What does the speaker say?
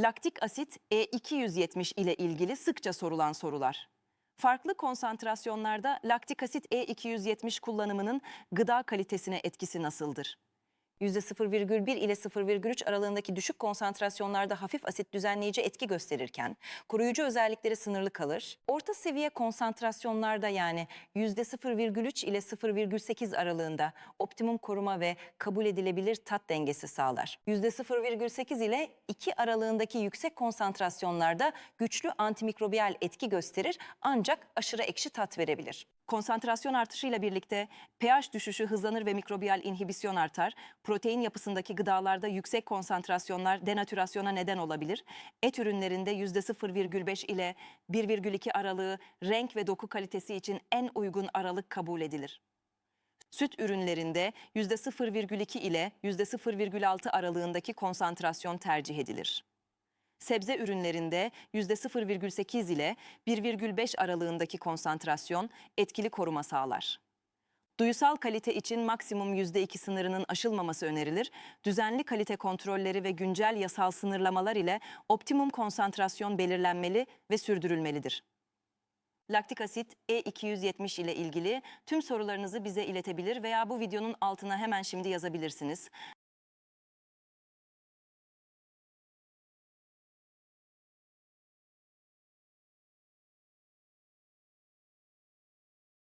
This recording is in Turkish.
Laktik asit E270 ile ilgili sıkça sorulan sorular. Farklı konsantrasyonlarda laktik asit E270 kullanımının gıda kalitesine etkisi nasıldır? %0,1 ile 0,3 aralığındaki düşük konsantrasyonlarda hafif asit düzenleyici etki gösterirken koruyucu özellikleri sınırlı kalır. Orta seviye konsantrasyonlarda yani %0,3 ile 0,8 aralığında optimum koruma ve kabul edilebilir tat dengesi sağlar. %0,8 ile 2 aralığındaki yüksek konsantrasyonlarda güçlü antimikrobiyal etki gösterir ancak aşırı ekşi tat verebilir. Konsantrasyon artışıyla birlikte pH düşüşü hızlanır ve mikrobiyal inhibisyon artar. Protein yapısındaki gıdalarda yüksek konsantrasyonlar denatürasyona neden olabilir. Et ürünlerinde %0,5 ile 1,2 aralığı renk ve doku kalitesi için en uygun aralık kabul edilir. Süt ürünlerinde %0,2 ile %0,6 aralığındaki konsantrasyon tercih edilir. Sebze ürünlerinde %0,8 ile 1,5 aralığındaki konsantrasyon etkili koruma sağlar. Duyusal kalite için maksimum %2 sınırının aşılmaması önerilir. Düzenli kalite kontrolleri ve güncel yasal sınırlamalar ile optimum konsantrasyon belirlenmeli ve sürdürülmelidir. Laktik asit E270 ile ilgili tüm sorularınızı bize iletebilir veya bu videonun altına hemen şimdi yazabilirsiniz.